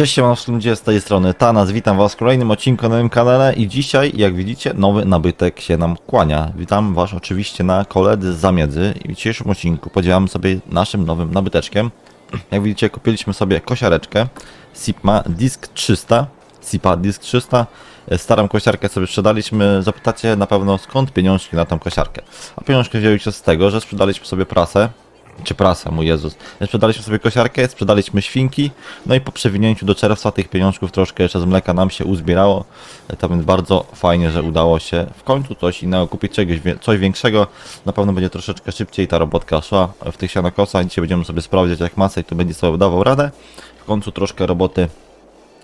Cześć, siemano, ludzie z tej strony Tanas, witam was w kolejnym odcinku na moim kanale i dzisiaj, jak widzicie, nowy nabytek się nam kłania. Witam was oczywiście na koledzy z Zamiedzy i w dzisiejszym odcinku podziałamy sobie naszym nowym nabyteczkiem. Jak widzicie, kupiliśmy sobie kosiareczkę Sipma Disk 300, Sipa Disk 300. Starą kosiarkę sobie sprzedaliśmy, zapytacie na pewno skąd pieniążki na tą kosiarkę. A pieniążki wzięły się z tego, że sprzedaliśmy sobie prasę, czy prasa, mój Jezus. Sprzedaliśmy sobie kosiarkę, sprzedaliśmy świnki, no i po przewinięciu do czerwca tych pieniążków troszkę jeszcze z mleka nam się uzbierało. To więc bardzo fajnie, że udało się w końcu coś innego kupić, czegoś, coś większego. Na pewno będzie troszeczkę szybciej ta robotka szła w tych sianokosach. Dzisiaj będziemy sobie sprawdzić jak Masej tu będzie sobie dawał radę. W końcu troszkę roboty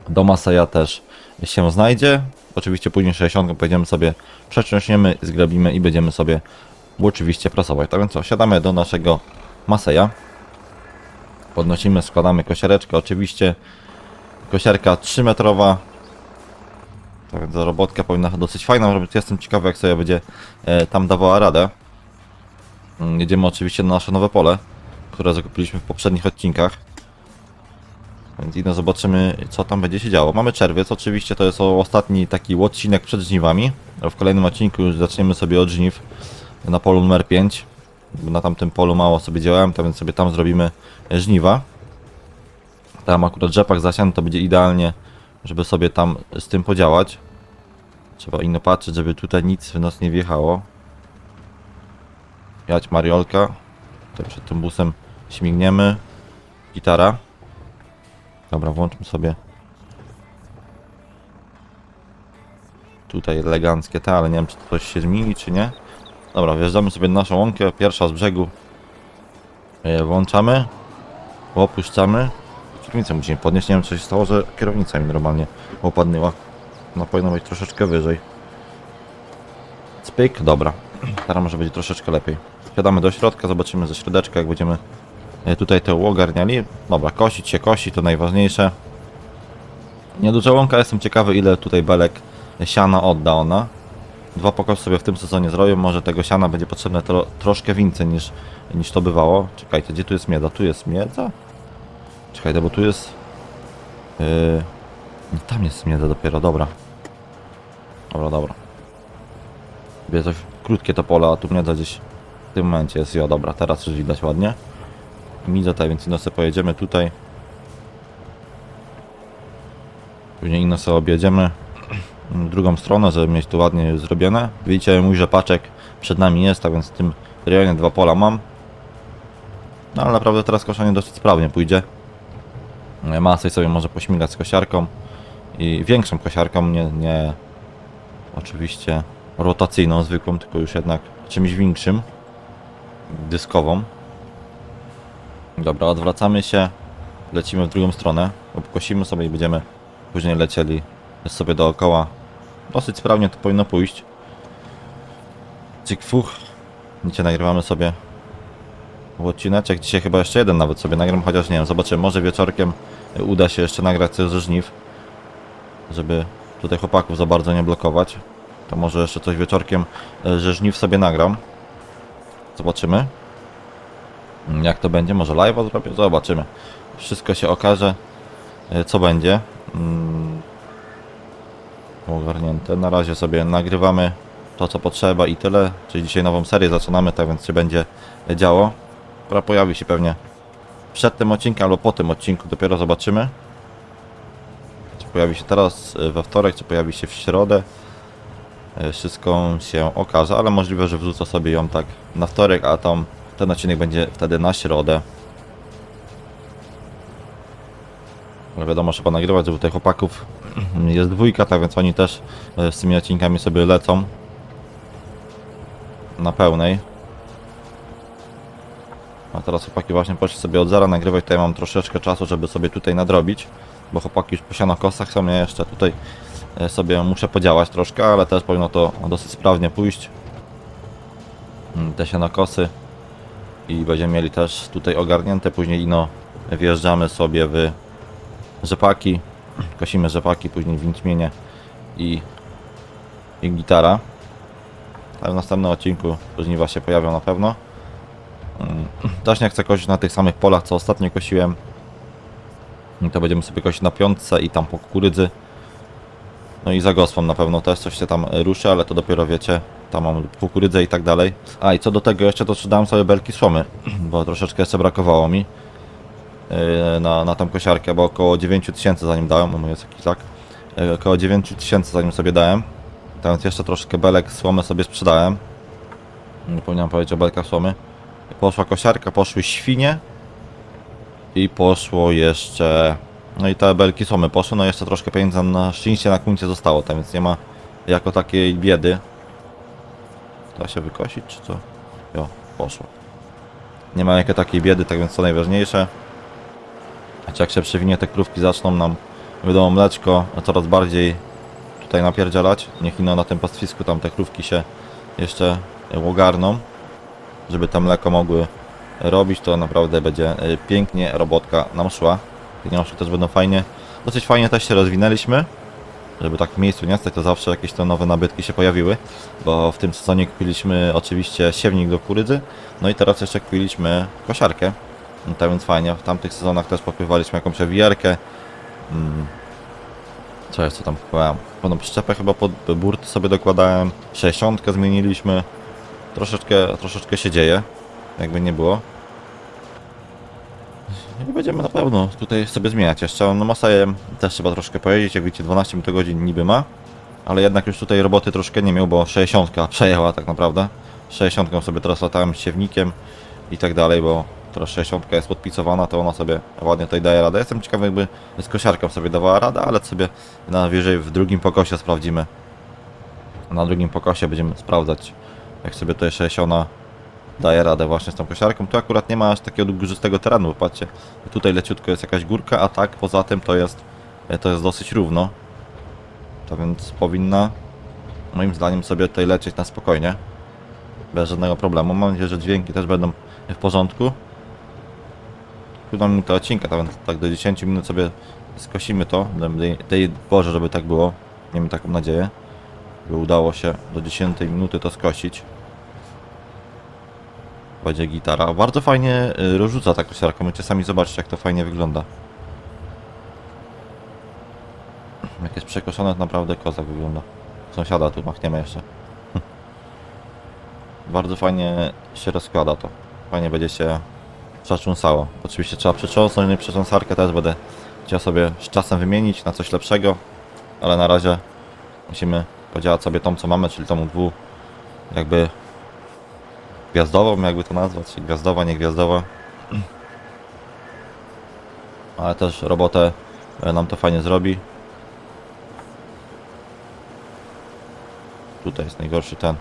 do Maseja też się znajdzie. Oczywiście później 60 pojedziemy sobie, przeciążniemy, zgrabimy i będziemy sobie oczywiście prasować. Tak więc co, siadamy do naszego Maseja. Podnosimy, składamy kosiareczkę. Oczywiście kosiarka 3 metrowa. Tak więc robotka powinna dosyć fajna robić. Jestem ciekawy jak sobie będzie e, tam dawała radę. Mm, Jedziemy oczywiście na nasze nowe pole, które zakupiliśmy w poprzednich odcinkach. Więc ino zobaczymy co tam będzie się działo. Mamy czerwiec, oczywiście to jest ostatni taki odcinek przed żniwami. W kolejnym odcinku już zaczniemy sobie od żniw na polu numer 5. Na tamtym polu mało sobie działałem, to więc sobie tam zrobimy e, żniwa. Tam akurat rzepak zasiany to będzie idealnie, żeby sobie tam z tym podziałać. Trzeba ino patrzeć, żeby tutaj nic w nas nie wjechało. Jać Mariolka. Tutaj przed tym busem śmigniemy. Gitara. Dobra, włączmy sobie. Tutaj eleganckie te, ale nie wiem czy to coś się zmieni czy nie. Dobra, wjeżdżamy sobie na naszą łąkę, pierwsza z brzegu. E, Włączamy. Opuszczamy. Kierownicę musimy podnieść. Nie wiem, co się stało, że kierownica mi normalnie opadnęła. No powinno być troszeczkę wyżej. Spyk, dobra. Teraz może będzie troszeczkę lepiej. Wsiadamy do środka, zobaczymy ze środeczka, jak będziemy e, tutaj to ogarniali. Dobra, kosić się kosi, to najważniejsze. Nieduża łąka, jestem ciekawy ile tutaj belek siana odda ona. Dwa pokosy sobie w tym sezonie zrobią, może tego siana będzie potrzebne tro, troszkę więcej niż, niż to bywało. Czekajcie, gdzie tu jest miedza? Tu jest miedza? Czekajcie, bo tu jest... Yy... Tam jest miedza dopiero, dobra. Dobra, dobra. Wie coś krótkie to pole, a tu miedza gdzieś w tym momencie jest. Jo, dobra, teraz już widać ładnie. Midza tutaj, więc ino sobie pojedziemy tutaj. Później ino sobie objedziemy drugą stronę, żeby mieć tu ładnie zrobione. Widzicie, mój rzepaczek przed nami jest, tak więc w tym rejonie dwa pola mam. No ale naprawdę teraz koszenie dosyć sprawnie pójdzie. Masej sobie może pośmigać z kosiarką i większą kosiarką, nie, nie oczywiście rotacyjną, zwykłą, tylko już jednak czymś większym, dyskową. Dobra, odwracamy się, lecimy w drugą stronę, obkosimy sobie i będziemy później lecieli sobie dookoła. Dosyć sprawnie to powinno pójść. Cyk fuch. Dzisiaj nagrywamy sobie odcineczek. Dzisiaj chyba jeszcze jeden nawet sobie nagram, chociaż nie wiem, zobaczymy. Może wieczorkiem uda się jeszcze nagrać coś ze żniw. Żeby tutaj chłopaków za bardzo nie blokować. To może jeszcze coś wieczorkiem e, ze żniw sobie nagram. Zobaczymy. Jak to będzie? Może live'a zrobię? Zobaczymy. Wszystko się okaże, e, co będzie. Ogarnięte. Na razie sobie nagrywamy to, co potrzeba i tyle. Czyli dzisiaj nową serię zaczynamy, tak więc się będzie działo. Która pojawi się pewnie przed tym odcinkiem albo po tym odcinku, dopiero zobaczymy. Czy pojawi się teraz y, we wtorek, czy pojawi się w środę. Y, Wszystko się okaże, ale możliwe, że wrzucę sobie ją tak na wtorek, a tam ten odcinek będzie wtedy na środę. Ale wiadomo, trzeba nagrywać, żeby tutaj chłopaków jest dwójka, tak więc oni też e, z tymi odcinkami sobie lecą. Na pełnej. A teraz chłopaki właśnie poszli sobie od zera nagrywać, tutaj mam troszeczkę czasu, żeby sobie tutaj nadrobić, bo chłopaki już po sianokosach są, ja jeszcze tutaj e, sobie muszę podziałać troszkę, ale też powinno to dosyć sprawnie pójść. Mm, Te sianokosy i będziemy mieli też tutaj ogarnięte, później ino wjeżdżamy sobie w rzepaki, kosimy rzepaki, później windmienie i, i gitara. Ale w następnym odcinku żniwa się pojawią na pewno. Mm, Też nie chcę kosić na tych samych polach, co ostatnio kosiłem. I to będziemy sobie kosić na piątce i tam po kukurydzy. No i za gosłą na pewno też coś się tam ruszy, ale to dopiero wiecie, tam mam kukurydzę i tak dalej. A i co do tego jeszcze to sprzedałem sobie belki słomy, bo troszeczkę jeszcze brakowało mi na, na tą kosiarkę, bo około 9000 zanim dałem, o mój jest jakiś tak, yy, około 9000 zanim sobie dałem. Teraz jeszcze troszkę belek słomy sobie sprzedałem. Nie powinienem powiedzieć o belkach słomy. Poszła kosiarka, poszły świnie i poszło jeszcze... No i te belki słomy poszły, no jeszcze troszkę pieniędzy na szczęście na koncie zostało, tam więc nie ma jako takiej biedy. Da się wykosić, czy co? Jo, poszło. Nie ma jakiej takiej biedy, tak więc co najważniejsze. Choć jak się przewinie, te krówki zaczną nam, wiadomo, mleczko coraz bardziej tutaj napierdzielać. Niech ino na tym pastwisku tam te krówki się jeszcze ogarną, żeby to mleko mogły robić, to naprawdę będzie y, pięknie robotka nam szła. Pieniążki też będą fajnie, dosyć fajnie też się rozwinęliśmy. Żeby tak w miejscu nie stać, to zawsze jakieś te nowe nabytki się pojawiły, bo w tym sezonie kupiliśmy oczywiście siewnik do kurydzy, no i teraz jeszcze kupiliśmy kosiarkę, no to więc fajnie, w tamtych sezonach też popływaliśmy jakąś awijarkę, mm. co jeszcze tam kupowałem, pewną przyczepę chyba pod burt sobie dokładałem, 60 zmieniliśmy, troszeczkę, troszeczkę się dzieje, jakby nie było. I będziemy na pewno tutaj sobie zmieniać jeszcze. No Masajem też trzeba troszkę pojeździć, jak widzicie 12 minut godzin niby ma, ale jednak już tutaj roboty troszkę nie miał, bo 60 przejęła tak naprawdę. 60 sobie teraz latałem z siewnikiem i tak dalej, bo teraz 60 jest podpisowana, to ona sobie ładnie tutaj daje radę. Jestem ciekawy jakby z kosiarką sobie dawała radę, ale sobie na wyżej w drugim pokosie sprawdzimy. Na drugim pokosie będziemy sprawdzać jak sobie tutaj 60 daje radę właśnie z tą kosiarką. Tu akurat nie ma aż takiego górzystego terenu, patrzcie, tutaj leciutko jest jakaś górka, a tak poza tym to jest, to jest dosyć równo. To więc powinna moim zdaniem sobie tutaj lecieć na spokojnie. Bez żadnego problemu. Mam nadzieję, że dźwięki też będą w porządku. Pójdą minuta odcinka, więc tak do 10 minut sobie skosimy to. Daj Boże, żeby tak było. Miejmy taką nadzieję. By udało się do 10 minuty to skosić będzie gitara. Bardzo fajnie y, rozrzuca ta kosiarka, możecie sami zobaczyć jak to fajnie wygląda. Jak jest przekoszone, to naprawdę kozak wygląda. Sąsiada tu machniemy jeszcze. Bardzo fajnie się rozkłada to. Fajnie będzie się przetrząsało. Oczywiście trzeba przetrząsnąć, no i przetrząsarkę też będę chciał sobie z czasem wymienić na coś lepszego, ale na razie musimy podziałać sobie tą co mamy, czyli tą dwu jakby gwiazdową, jakby to nazwać, czy gwiazdowa, nie gwiazdowa. Ale też robotę e, nam to fajnie zrobi. Tutaj jest najgorszy ten.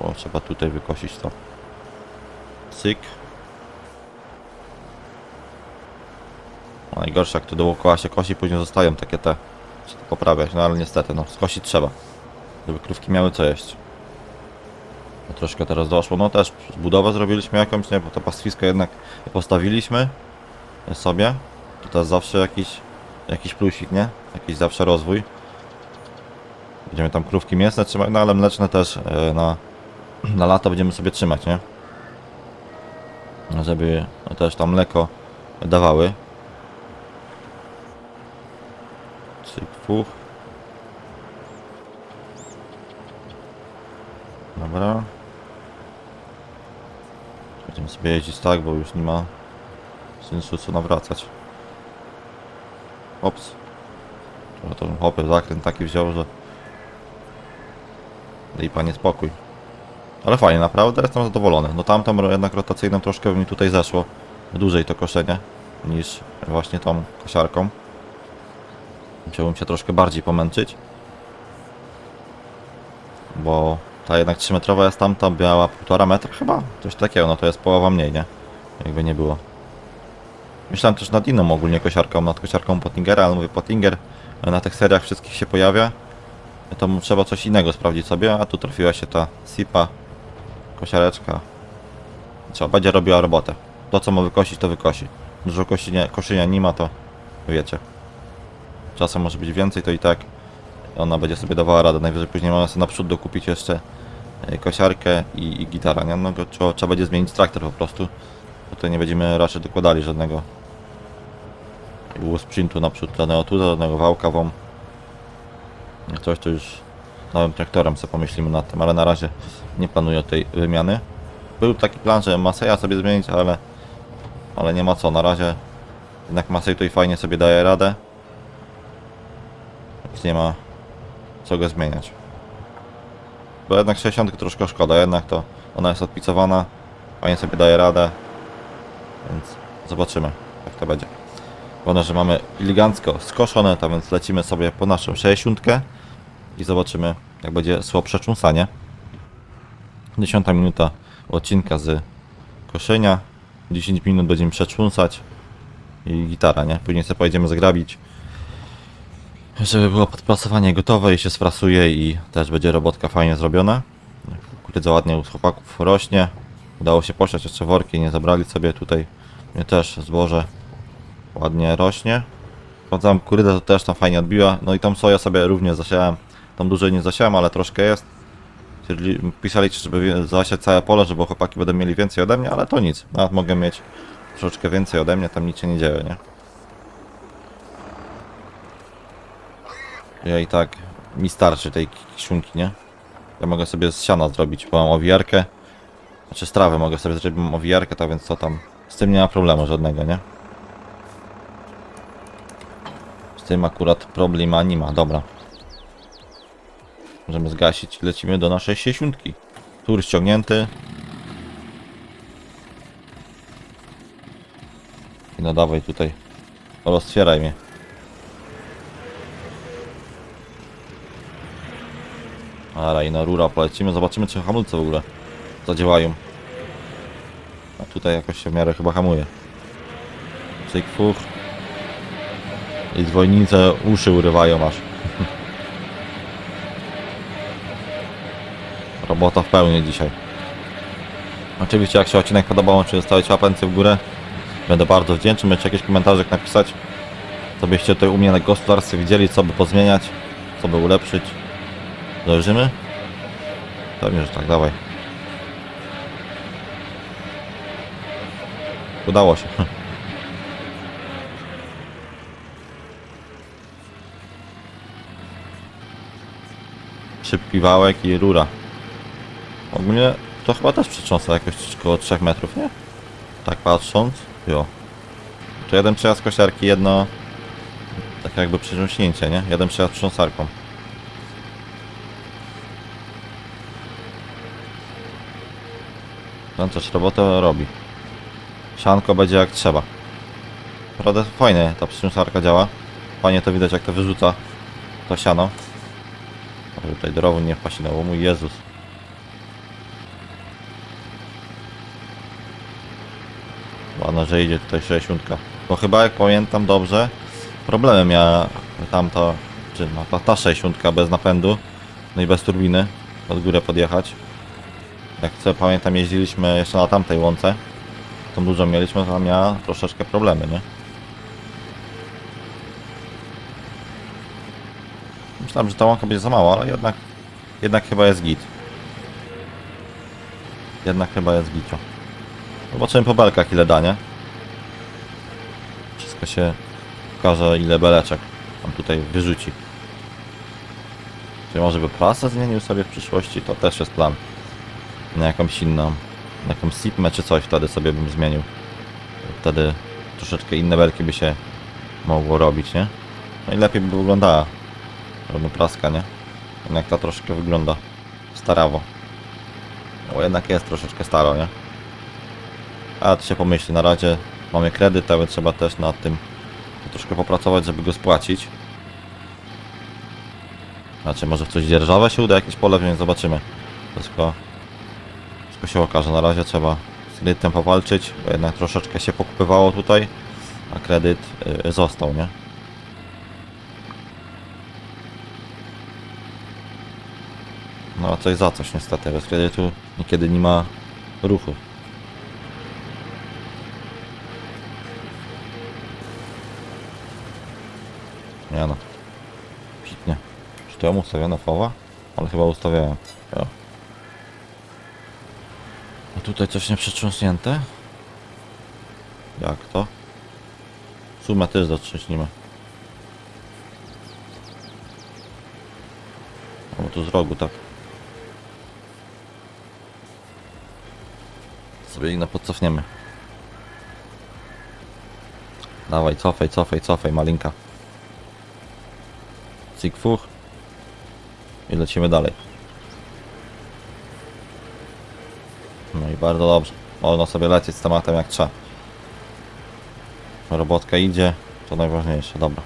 O, trzeba tutaj wykosić to. Cyk. A najgorsze jak to dookoła się kosi, później zostają takie te. Trzeba poprawiać, no ale niestety, no skosić trzeba. Żeby krówki miały co jeść. No troszkę teraz doszło. No też budowę zrobiliśmy jakąś, nie? Bo to pastwisko jednak postawiliśmy sobie. To też zawsze jakiś, jakiś plusik, nie? Jakiś zawsze rozwój. Będziemy tam krówki mięsne trzymać, no ale mleczne też e, na, na lato będziemy sobie trzymać, nie? Żeby też tam mleko dawały. Fuch. Dobra. Będziemy sobie jeździć tak, bo już nie ma sensu co nawracać. Ops. Trochę to hopy zakręt taki wziął, że... Daj panie spokój. Ale fajnie, naprawdę jestem zadowolony. No tamtą jednak rotacyjną troszkę mi tutaj zeszło. Dłużej to koszenie niż właśnie tą kosiarką. Musiałbym się troszkę bardziej pomęczyć. Bo ta jednak 3 metrowa jest tamta, biała 1,5 metra chyba? Coś takiego, no to jest połowa mniej, nie? Jakby nie było. Myślałem też nad inną ogólnie kosiarką, nad kosiarką Pottingera, ale mówię Pottinger na tych seriach wszystkich się pojawia. To mu trzeba coś innego sprawdzić sobie, a tu trafiła się ta Sipa, kosiareczka. Trzeba będzie robiła robotę. To co ma wykosić, to wykosi. Dużo kosienia, koszenia nie ma, to wiecie. Czasem może być więcej, to i tak ona będzie sobie dawała radę. Najwyżej później można sobie naprzód dokupić jeszcze e, kosiarkę i, i gitara, nie? No trzeba, trzeba będzie zmienić traktor po prostu. To nie będziemy raczej dokładali żadnego sprzętu naprzód, żadnego tu, żadnego wałka wam. Coś to już nowym traktorem sobie pomyślimy nad tym, ale na razie nie planuję tej wymiany. Był taki plan, że Maseja sobie zmienić, ale, ale nie ma co, na razie jednak Masej tutaj fajnie sobie daje radę. Więc nie ma co go zmieniać. Bo jednak 60 troszkę szkoda, jednak to ona jest odpicowana, fajnie sobie daje radę, więc zobaczymy jak to będzie. Wygląda, że mamy elegancko skoszone, to więc lecimy sobie po naszą 60 i zobaczymy jak będzie szło przetrząsanie. 10 minuta odcinka z koszenia, 10 minut będziemy przetrząsać i gitara, nie? Później sobie pojedziemy zagrabić żeby było podprasowanie gotowe i się sfrasuje i też będzie robotka fajnie zrobiona. Kukurydza ładnie u chłopaków rośnie. Udało się posiać jeszcze worki, nie zabrali sobie tutaj. Mnie też zboże ładnie rośnie. Sprawdzałem kukurydzę, to też tam fajnie odbiła. No i tą soję sobie również zasiałem. Tam dużo nie zasiałem, ale troszkę jest. Pisali, żeby zasiać całe pole, żeby chłopaki będą mieli więcej ode mnie, ale to nic. Nawet mogę mieć troszeczkę więcej ode mnie, tam nic się nie dzieje, nie? Ja i tak mi starczy tej kiszunki, nie? Ja mogę sobie z siana zrobić, bo mam owijarkę. Znaczy z trawy mogę sobie zrobić, mam owijarkę, to więc co tam. Z tym nie ma problemu żadnego, nie? Z tym akurat problema nie ma, dobra. Możemy zgasić, lecimy do naszej siesiątki. Tur ściągnięty. I no dawaj tutaj. Roztwieraj mnie. Ara i na rura polecimy, zobaczymy czy hamulce w ogóle zadziałają. A tutaj jakoś się w miarę chyba hamuje. Cyk fuch. I dzwonnice uszy urywają aż. Robota w pełni dzisiaj. Oczywiście jak się odcinek podobał, czy zostawić łapencję w górę. Będę bardzo wdzięczny, możecie jakiś komentarzyk napisać. Co byście tutaj u mnie na gospodarstwie widzieli, co by pozmieniać, co by ulepszyć. Dojrzymy? Pewnie, że tak, dawaj. Udało się. Szybki wałek i rura. Ogólnie to chyba też przetrząsa jakoś około 3 metrów, nie? Tak patrząc, jo. To jeden przejazd kosiarki, jedno tak jakby przetrząśnięcie, nie? Jeden przejazd trząsarką. Też robotę robi. Sianko będzie jak trzeba. Naprawdę fajnie ta przytrząsarka działa. Fajnie to widać jak to wyrzuca to siano. Może tutaj drowu nie wpaść na mój Jezus. Ładno, że idzie tutaj 60. Bo chyba jak pamiętam dobrze, problemy miała tamta, czy no, ta, ta 60 bez napędu, no i bez turbiny, pod górę podjechać. Jak co pamiętam jeździliśmy jeszcze na tamtej łące, tą dużo mieliśmy, to miała troszeczkę problemy, nie? Myślałem, że ta łąka będzie za mała, ale jednak, jednak chyba jest git. Jednak chyba jest gicio. Zobaczymy po belkach ile da, nie? Wszystko się pokaże ile beleczek on tutaj wyrzuci. Czy może by prasę zmienił sobie w przyszłości? To też jest plan. Na jakąś inną, na jakąś Sigmę czy coś wtedy sobie bym zmienił. Wtedy troszeczkę inne belki by się mogło robić, nie? No i lepiej by wyglądała. Praska, nie? Jednak ta troszkę wygląda starawo. Bo jednak jest troszeczkę staro, nie? A to się pomyśli, na razie mamy kredyt, ale trzeba też nad tym troszkę popracować, żeby go spłacić. Znaczy, może w coś dzierżawę się uda jakieś pole wziąć, zobaczymy. Wszystko, wszystko się okaże. Na razie trzeba z kredytem powalczyć, bo jednak troszeczkę się pokupywało tutaj, a kredyt y, został, nie? No a coś za coś niestety, bez kredytu niekiedy nie ma ruchu. Nie no. Pitnie. Czy to ja ustawiona fowa? Ale chyba ustawiałem. Jo. Tutaj coś nie przetrząsnięte? Jak to? Sumę też zatrząśnimy. O, tu z rogu, tak. Sobie na podcofniemy. Dawaj, cofaj, cofaj, cofaj, malinka. Zigfuch. I lecimy dalej. No i bardzo dobrze. Można sobie lecieć z tematem jak trzeba. Robotka idzie, to najważniejsze, dobra.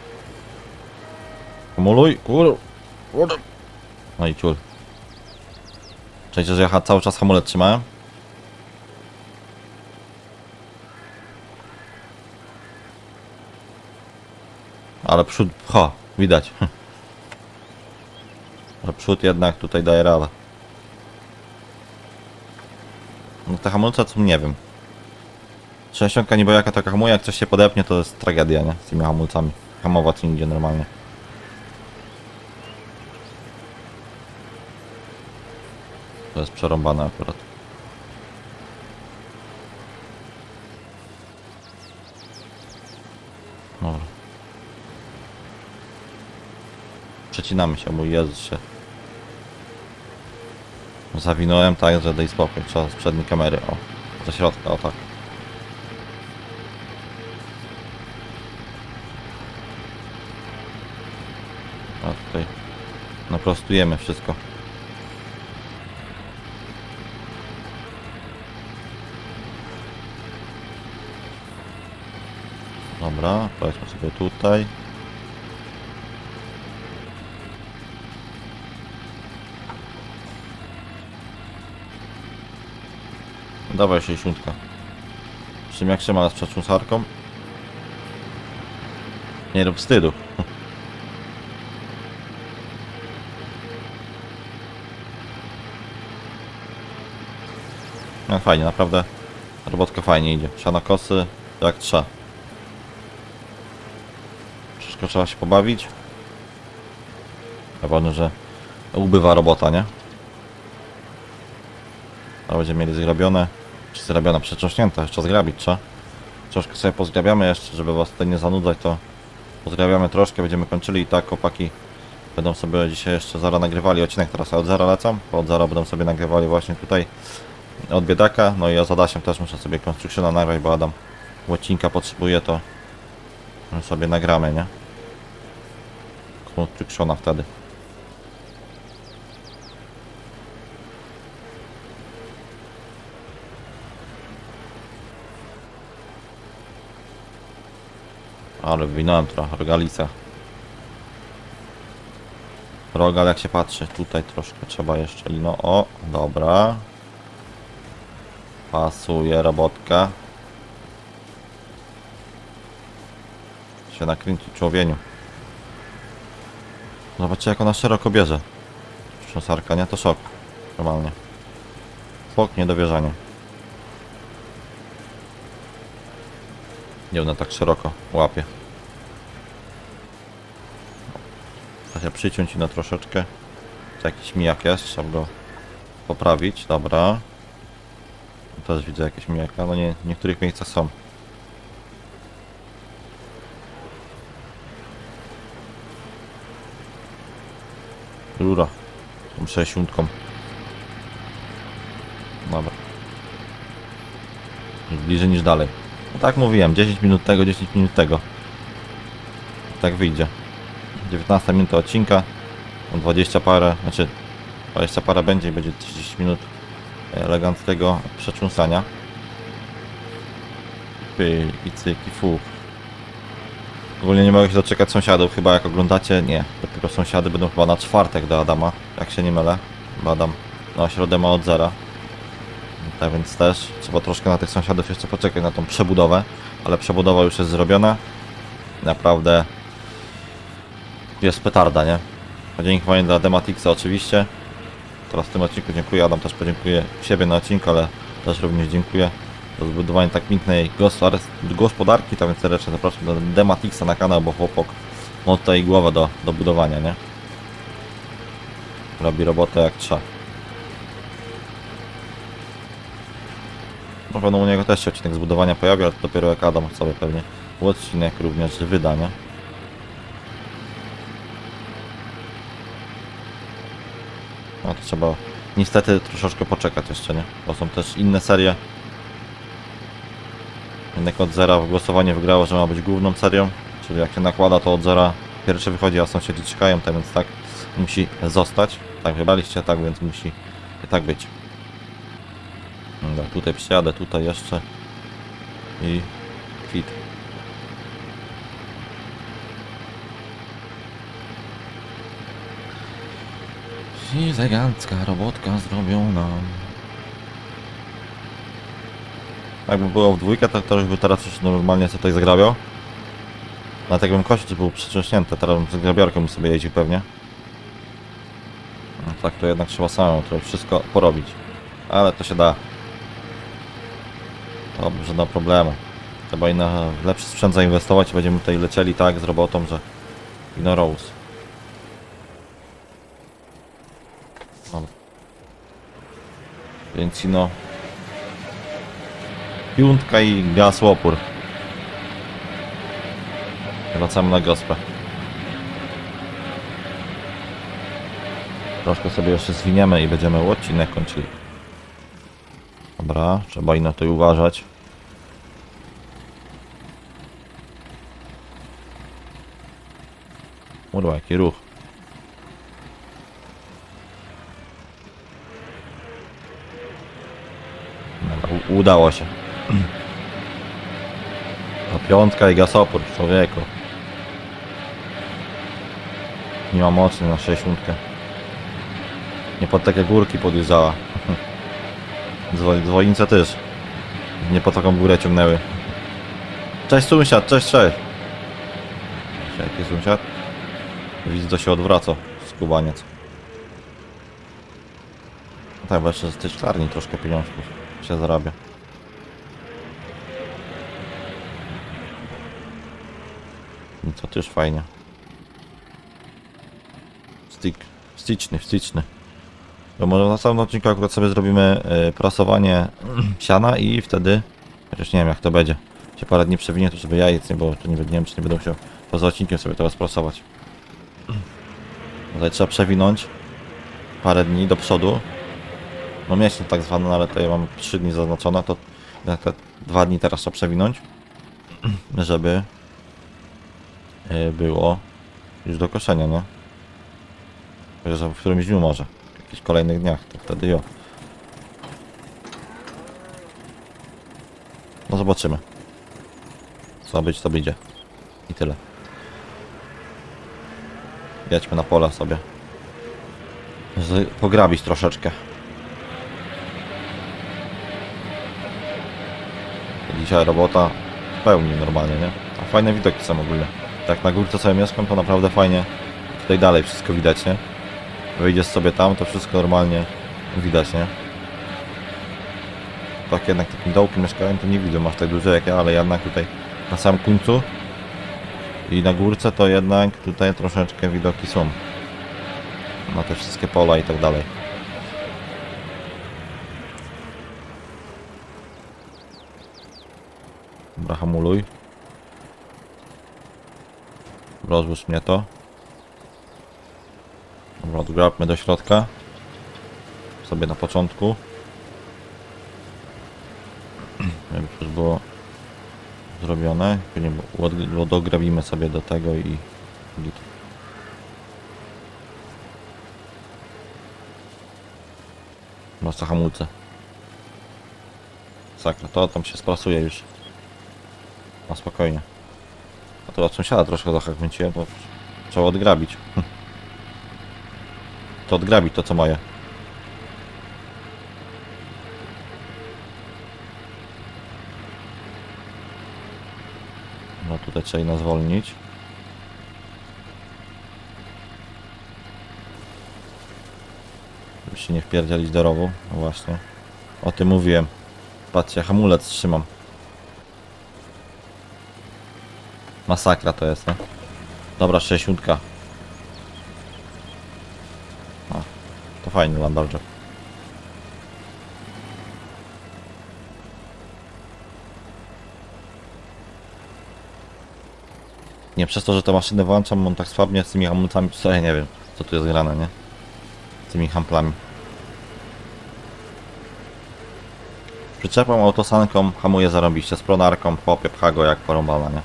Kumuluj, kur... kur... No i ciul. Czekajcie, że ja cały czas hamulec trzymałem? Ale przód, ha, widać. Ale przód jednak tutaj daje radę. No te hamulce to nie wiem. 60 niby jaka taka hamuje, jak coś się podepnie to jest tragedia, nie? Z tymi hamulcami. Hamować nie idzie normalnie. To jest przerąbane akurat. Dobra. Przecinamy się, mój Jezus się. Zawinąłem tak, że daj spokój. Trzeba z przedniej kamery. O, ze środka, o tak. A tutaj naprostujemy wszystko. Dobra, powiedzmy sobie tutaj. Dawaj 60. Przy czym jak się ma z przeczmusarką? Nie rób wstydu. No fajnie, naprawdę robotka fajnie idzie. Na kosy jak trzeba. Wszystko trzeba się pobawić. Pewnie, że ubywa robota, nie? A będziemy mieli zgrabione. Czy zgrabiona przetrząśnięta, jeszcze zgrabić trzeba. Troszkę sobie pozgrabiamy jeszcze, żeby was tutaj nie zanudzać, to pozgrabiamy troszkę, będziemy kończyli i tak chłopaki będą sobie dzisiaj jeszcze zara nagrywali odcinek, teraz ja od zera lecą, bo od zera będą sobie nagrywali właśnie tutaj od biedaka, no i ja z Adasiem też muszę sobie konstrukcjona nagrać, bo Adam odcinka potrzebuje, to sobie nagramy, nie? Konstrukcjona wtedy. Ale wywinąłem trochę rogalica. Rogal jak się patrzy, tutaj troszkę trzeba jeszcze lino. O, dobra. Pasuje robotka. Się nakręci człowieniu. Zobaczcie jak ona szeroko bierze. Trząsarka, nie? To szok. Normalnie. Szok, niedowierzanie. Nie ona tak szeroko łapie. Się przyciąć na troszeczkę. To jakiś mijak jest, trzeba go poprawić, dobra. Też widzę jakieś mijaka, no nie, w niektórych miejscach są. Rura. Tą 60. Dobra. Bliżej niż dalej. No tak mówiłem, 10 minut tego, 10 minut tego. Tak wyjdzie. 19 minuta odcinka. No 20 parę, znaczy 20 parę będzie i będzie 30 minut eleganckiego przetrząsania. Py i cyk i fu. Ogólnie nie mogę się doczekać sąsiadów, chyba jak oglądacie, nie. Dopiero sąsiady będą chyba na czwartek do Adama, jak się nie mylę. Bo Adam na środę ma od zera. Tak więc też trzeba troszkę na tych sąsiadów jeszcze poczekać na tą przebudowę, ale przebudowa już jest zrobiona. Naprawdę jest petarda, nie? Podziękowanie dla Dematixa oczywiście. Teraz w tym odcinku dziękuję, Adam też podziękuję siebie na odcinku, ale też również dziękuję za zbudowanie tak pięknej gospodar- gospodarki, tak więc serdecznie zapraszam do Dematixa na kanał, bo chłopak ma tutaj głowę do, do budowania, nie? Robi robotę jak trzeba. Na pewno u niego też się odcinek zbudowania pojawi, ale to dopiero jak Adam sobie pewnie odcinek również wydania. No to trzeba niestety troszeczkę poczekać jeszcze, nie? Bo są też inne serie. Jednak od zera w głosowanie wygrało, że ma być główną serią. Czyli jak się nakłada to od zera pierwsze wychodzi, a sąsiedzi czekają, tak więc tak musi zostać. Tak wybraliście, tak więc musi tak być. Dobra, tutaj przyjadę, tutaj jeszcze. I kwit. I elegancka robotka zrobiona. Jakby było w dwójkę, to, to już by teraz już normalnie sobie tutaj zagrabiał. Dlatego bym kościół był przyciąśnięty, teraz bym z grabiarką sobie jeździł pewnie. No tak, to jednak trzeba samemu to wszystko porobić. Ale to się da. Dobrze, no problemu. Trzeba i na lepszy sprzęt zainwestować i będziemy tutaj lecieli tak z robotą, że ino Rose. Dobra. Więc ino... Piątka i gaz łopór. Wracamy na gospę. Troszkę sobie jeszcze zwiniemy i będziemy odcinek kończyli. Dobra, trzeba i na to uważać. Kurwa, jaki ruch. Dobra, udało się. To piątka i gasopór, człowieku. Nie ma mocy na 60. Nie pod takie górki podjeżdżała. Dzwo- Dzwonice też. Nie po taką górę ciągnęły. Cześć sąsiad, cześć, cześć. Jaki sąsiad? Widzę, to się odwraca. Skubaniec. No tak, bo jeszcze z tej szklarni troszkę pieniążków się zarabia. I to też fajnie. Stick. Styczny, styczny. To może w następnym odcinku akurat sobie zrobimy y, prasowanie siana i wtedy, chociaż nie wiem jak to będzie, się parę dni przewinie, to żeby jajec nie było, to nie, wiem czy nie będę musiał poza odcinkiem sobie teraz prasować. Tutaj trzeba przewinąć parę dni do przodu. No miesiąc tak zwany, ale tutaj mam 3 dni zaznaczone, to te 2 dni teraz trzeba przewinąć, żeby y, było już do koszenia, nie? Że w którymś dniu może. Jakichś kolejnych dniach, to wtedy jo. No zobaczymy. Co być, to będzie. I tyle. Jedźmy na pola sobie. Z, pograbić troszeczkę. Dzisiaj robota w pełni normalnie, nie? A fajne widoki są ogólnie. Tak na górce sobie mieszkam, to naprawdę fajnie. Tutaj dalej wszystko widać, nie? Wyjdziesz sobie tam, to wszystko normalnie widać, nie? Tak jednak takim dołkiem mieszkałem, to nie widzę, masz tak duże jak ja, ale jednak tutaj na samym końcu i na górce to jednak tutaj troszeczkę widoki są. Na te wszystkie pola i tak dalej. Dobra, hamuluj. Rozłóż mnie to. Dobra, odgrabmy do środka. Sobie na początku. Żeby już było zrobione. Później dograbimy sobie do tego i. Masz to hamulce. Sakra, to tam się sprasuje już. Na spokojnie. A to od sąsiada troszkę zachęciłem, to trzeba odgrabić. To odgrabić to co moje. No tutaj trzeba nas zwolnić. Żeby się nie wpierdzielić do rowu. No właśnie. O tym mówiłem. Patrzcie, hamulec trzymam. Masakra to jest, nie? Dobra, 60. A, to fajny Lumberjack. Nie przez to, że te maszyny włączam, on tak słabnie z tymi hamulcami, co ja nie wiem, co tu jest grane, nie? Z tymi hamplami. Przyczepą, autosanką hamuje zarobiście, z pronarką, chłopie, pcha go jak porąbana, nie?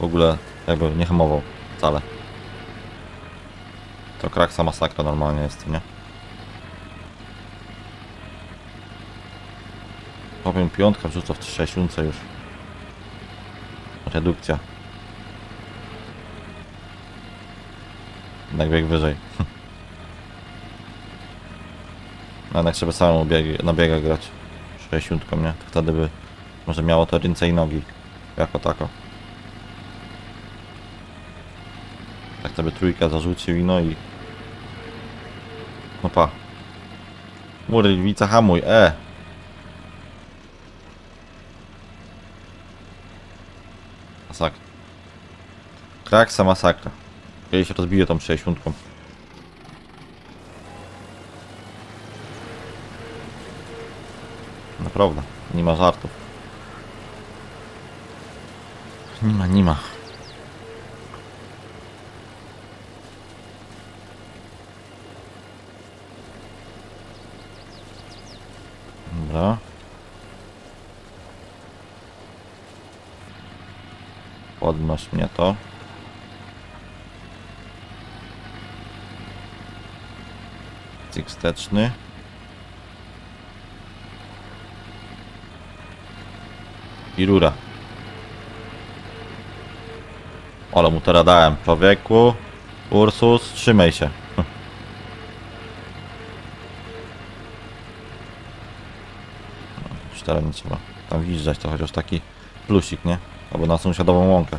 W ogóle jakby nie hamował wcale. To kraksa masakra normalnie jest, nie? Powiem piątka wrzuca w 60 już. Redukcja. Jednak bieg wyżej. No Jednak trzeba samemu na biega grać. 60, nie? To wtedy by może miało to ręce i nogi. Jako tako. Tak to by trójkę zarzucił i no i... No pa. Mury, Lwica, hamuj, e! Masakra. Kraksa masakra. Kiedyś rozbiję tą 60. Naprawdę, nie ma żartów. Nie ma, nie ma. Dobra. Podnoś mnie to. Cyk wsteczny. I rura. Ale mu teraz dałem. Człowieku. Ursus, trzymaj się. Cztery nie trzeba. Tam wjeżdżać to chociaż taki plusik, nie? Albo na sąsiadową łąkę.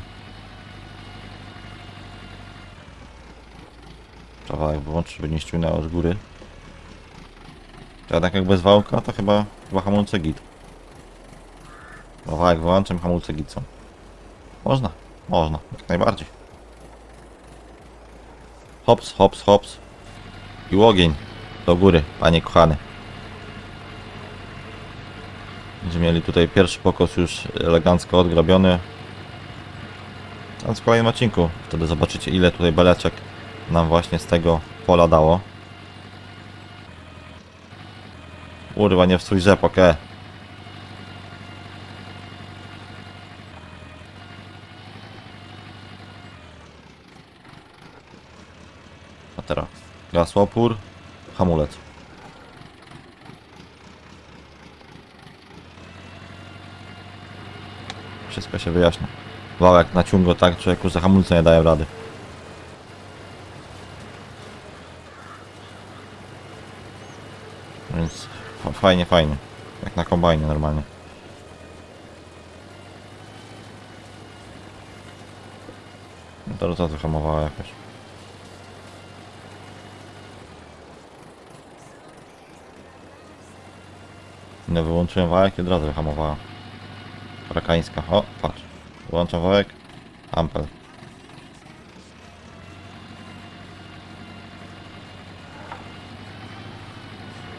Jak wyłączyć, żeby nie ściągnęło z góry. To jednak jak bez wałka, to chyba, chyba hamulce git. Kawałek wyłączam, hamulce git są. Można, można, jak najbardziej. Hops, hops, hops. I ogień do góry, panie kochany. Będziemy mieli tutaj pierwszy pokos już elegancko odgrobiony. A w kolejnym odcinku wtedy zobaczycie ile tutaj beleczek nam właśnie z tego pola dało. Urwa nie w swój rzepok, e. A teraz gasłopór, hamulec. Wszystko się wyjaśnia. Wałek na ciągo tak, człowieku, że hamulce nie daje rady. Więc fa- fajnie, fajnie. Jak na kombajnie normalnie. No to co to hamowała jakoś. No wyłączyłem wałek i od razu wyhamowała. Rakańska. O, patrz. Wyłączam wałek. Ampel.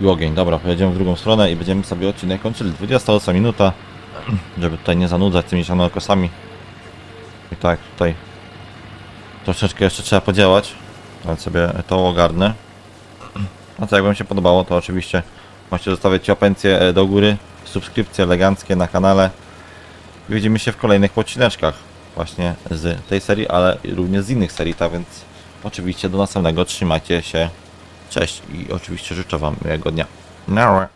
I ogień. Dobra, pojedziemy w drugą stronę i będziemy sobie odcinek kończyli. 28 minuta, żeby tutaj nie zanudzać tymi szanowkosami. I tak, tutaj troszeczkę jeszcze trzeba podziałać, ale sobie to ogarnę. A co jak Wam się podobało, to oczywiście możecie zostawiać opencję do góry, subskrypcje eleganckie na kanale. Widzimy się w kolejnych odcineczkach właśnie z tej serii, ale również z innych serii, tak więc oczywiście do następnego trzymajcie się. Cześć i oczywiście życzę Wam miłego dnia. Nara.